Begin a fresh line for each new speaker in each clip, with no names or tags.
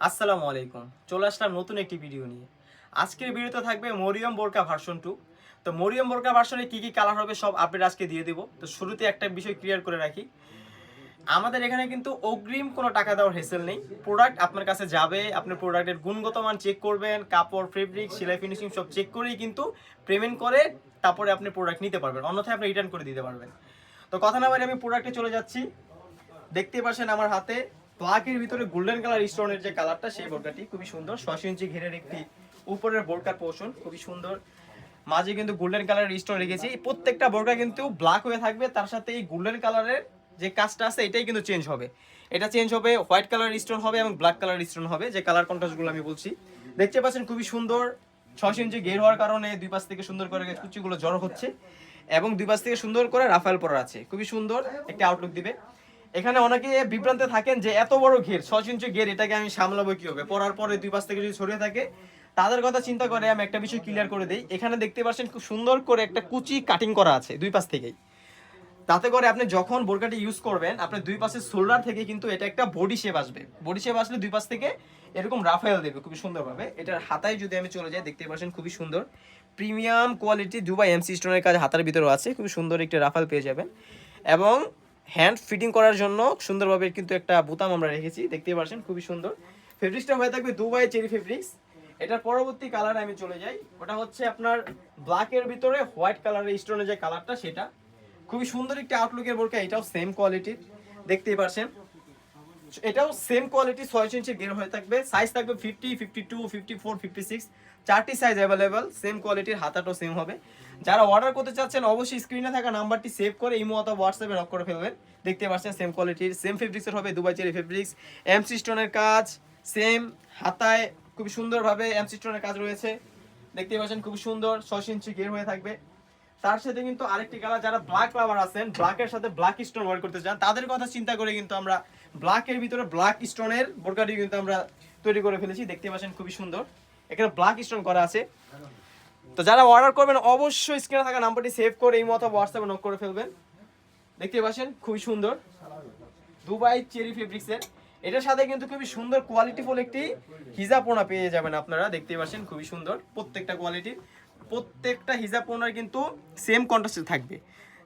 আসসালামু আলাইকুম। চলে আসলাম নতুন একটি ভিডিও নিয়ে। আজকের ভিডিওতে থাকবে মরিয়ম বোরকা ভার্সন টু তো মরিয়ম বোরকা ভার্সনে কি কি কালার হবে সব আপডেট আজকে দিয়ে দেবো। তো শুরুতে একটা বিষয় ক্লিয়ার করে রাখি। আমাদের এখানে কিন্তু অগ্রিম কোনো টাকা দেওয়ার হেসেল নেই। প্রোডাক্ট আপনার কাছে যাবে আপনার প্রোডাক্টের গুণগত মান চেক করবেন, কাপড় ফেব্রিক সেলাই ফিনিশিং সব চেক করেই কিন্তু পেমেন্ট করে তারপরে আপনি প্রোডাক্ট নিতে পারবেন। অন্যথায় আপনি রিটার্ন করে দিতে পারবেন। তো কথা না বলে আমি প্রোডাক্টে চলে যাচ্ছি। দেখতে পাচ্ছেন আমার হাতে প্লাগের ভিতরে গোল্ডেন কালার স্টোনের যে কালারটা সেই বোরকাটি খুবই সুন্দর। ছশো ইঞ্চি ঘেরের একটি উপরের বোরকার পোর্শন খুবই সুন্দর। মাঝে কিন্তু গোল্ডেন কালারের স্টোন রেখেছি। প্রত্যেকটা বোরকা কিন্তু ব্ল্যাক হয়ে থাকবে। তার সাথে এই গোল্ডেন কালারের যে কাজটা আছে, এটাই কিন্তু চেঞ্জ হবে। এটা চেঞ্জ হবে হোয়াইট কালার স্টোন হবে এবং ব্ল্যাক কালার স্টোন হবে, যে কালার কন্ট্রাস্টগুলো আমি বলছি। দেখতে পাচ্ছেন খুবই সুন্দর। ছশো ইঞ্চি গের হওয়ার কারণে দুই পাশ থেকে সুন্দর করে কুচিগুলো জড়ো হচ্ছে এবং দুই পাশ থেকে সুন্দর করে রাফায়েল পরা আছে। খুবই সুন্দর, একটা আউটলুক দিবে। এখানে অনেকে বিভ্রান্তে থাকেন যে এত বড় ঘের, ছয় ইঞ্চি ঘের, এটাকে আমি সামলাবো কি হবে পরার পরে দুই পাশ থেকে যদি ছড়িয়ে থাকে, তাদের কথা চিন্তা করে আমি একটা বিষয় ক্লিয়ার করে দিই। এখানে দেখতে পাচ্ছেন খুব সুন্দর করে একটা কুচি কাটিং করা আছে দুই পাশ থেকেই। তাতে করে আপনি যখন বোরকাটি ইউজ করবেন, আপনার দুই পাশের শোল্ডার থেকে কিন্তু এটা একটা বডি শেপ আসবে। বডি শেপ আসলে দুই পাশ থেকে এরকম রাফায়েল দেবে খুবই সুন্দরভাবে। এটার হাতায় যদি আমি চলে যাই, দেখতে পাচ্ছেন খুবই সুন্দর। প্রিমিয়াম কোয়ালিটি দুবাই এমসি স্টোনের কাজ হাতার ভিতরেও আছে, খুবই সুন্দর একটা রাফাল পেয়ে যাবেন। এবং হ্যান্ড ফিটিং করার জন্য সুন্দরভাবে কিন্তু একটা বোতাম আমরা রেখেছি দেখতে পাচ্ছেন খুবই সুন্দর। ফেব্রিক্সটা হয়ে থাকবে দুবাই চেরি ফেব্রিক্স এটার পরবর্তী কালার আমি চলে যাই। ওটা হচ্ছে আপনার ব্ল্যাকের ভিতরে হোয়াইট কালারের স্টোনের যে কালারটা সেটা। খুবই সুন্দর একটি আউটলুকের বোরকা, এটাও সেম কোয়ালিটির দেখতেই পাচ্ছেন এটাও সেম কোয়ালিটি ছয় ইঞ্চির গের হয়ে থাকবে। সাইজ থাকবে fifty fifty two fifty four fifty six চারটি সাইজ অ্যাভেলেবেল সেম কোয়ালিটির হাতাটাও সেম হবে। যারা অর্ডার করতে চাচ্ছেন, অবশ্যই স্ক্রিনে থাকা নাম্বারটি সেভ করে ইমো অথবা হোয়াটসঅ্যাপে নক করে ফেলবেন। দেখতে পাচ্ছেন সেম কোয়ালিটির সেম ফেব্রিক্সের হবে দুবাই চেরি ফেব্রিক্স এমসি স্টোনের কাজ সেম হাতায় খুব সুন্দরভাবে এমসি স্টোনের কাজ রয়েছে। দেখতে পাচ্ছেন খুব সুন্দর, ছয় ইঞ্চি গের হয়ে থাকবে। তার সাথে কিন্তু আরেকটি কালার যারা ব্ল্যাক লাভার আছেন ব্ল্যাকের সাথে ব্ল্যাক স্টোন ওয়ার করতে চান, তাদের কথা চিন্তা করে কিন্তু আমরা ব্ল্যাকের ভিতরে ব্ল্যাক স্টোনের বোরকাটি কিন্তু আমরা তৈরি করে ফেলেছি। দেখতে পাচ্ছেন খুবই সুন্দর। এখানে ব্ল্যাক স্টোন করা আছে। তো যারা অর্ডার করবেন, অবশ্যই স্ক্রিনে থাকা নাম্বারটি সেভ করে এই মতো হোয়াটসঅ্যাপে নক করে ফেলবেন। দেখতে পাচ্ছেন খুবই সুন্দর। দুবাই চেরি ফেব্রিক্সের এটার সাথে কিন্তু খুবই সুন্দর কোয়ালিটিফুল একটি হিজাপোনা পেয়ে যাবেন আপনারা। দেখতে পাচ্ছেন খুবই সুন্দর প্রত্যেকটা কোয়ালিটি প্রত্যেকটা হিজাপোনার কিন্তু সেম কন্ট্রাস্টে থাকবে।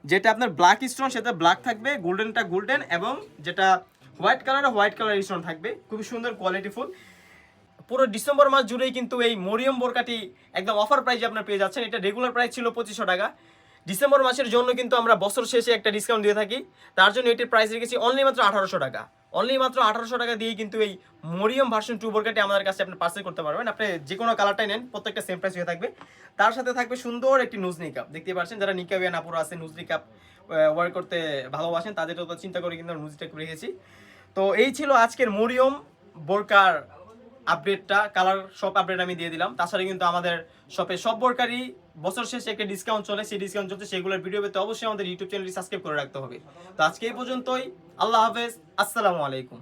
যেটা আপনার ব্ল্যাক স্টোন সেটা ব্ল্যাক থাকবে গোল্ডেনটা গোল্ডেন এবং যেটা white colour white colour stone থাকবে। খুবই সুন্দর কোয়ালিটিফুল পুরো ডিসেম্বর মাস জুড়েই কিন্তু এই মরিয়ম বোরকাটি একদম অফার প্রাইজে আপনার পেয়ে যাচ্ছেন। এটা রেগুলার প্রাইস ছিল পঁচিশশো টাকা। ডিসেম্বর মাসের জন্য কিন্তু আমরা বছর শেষে একটা ডিসকাউন্ট দিয়ে থাকি। তার জন্য এটির প্রাইস রেখেছি অনলি মাত্র আঠারোশো টাকা। অনলি মাত্র আঠারোশো টাকা দিয়ে কিন্তু এই মরিয়ম ভার্সন টু বোরকাটি আমাদের কাছে আপনি পার্সেল করতে পারবেন। আপনি যে কোনো কালারটাই নেন, প্রত্যেকটা সেম প্রাইস হয়ে থাকবে। তার সাথে থাকবে সুন্দর একটি নুজনি কাপ দেখতে পাচ্ছেন, যারা নিকাবিয়ান আপুরা আছে নুজনি কাপ ওয়ার করতে ভালোবাসেন তাদের তো চিন্তা করে কিন্তু নুজটা রেখেছি। তো এই ছিল আজকের মরিয়ম বোরকার আপডেটটা কালার সব আপডেট আমি দিয়ে দিলাম। তাছাড়া কিন্তু আমাদের শপে সব বোরকারই বছর শেষে একটা ডিসকাউন্ট চলে, সেই ডিসকাউন্ট চলছে, সেগুলোর ভিডিও পেতে অবশ্যই আমাদের ইউটিউব চ্যানেলটি সাবস্ক্রাইব করে রাখতে হবে। তো আজকে এই পর্যন্তই। আল্লাহ হাফেজ। আসসালামু আলাইকুম।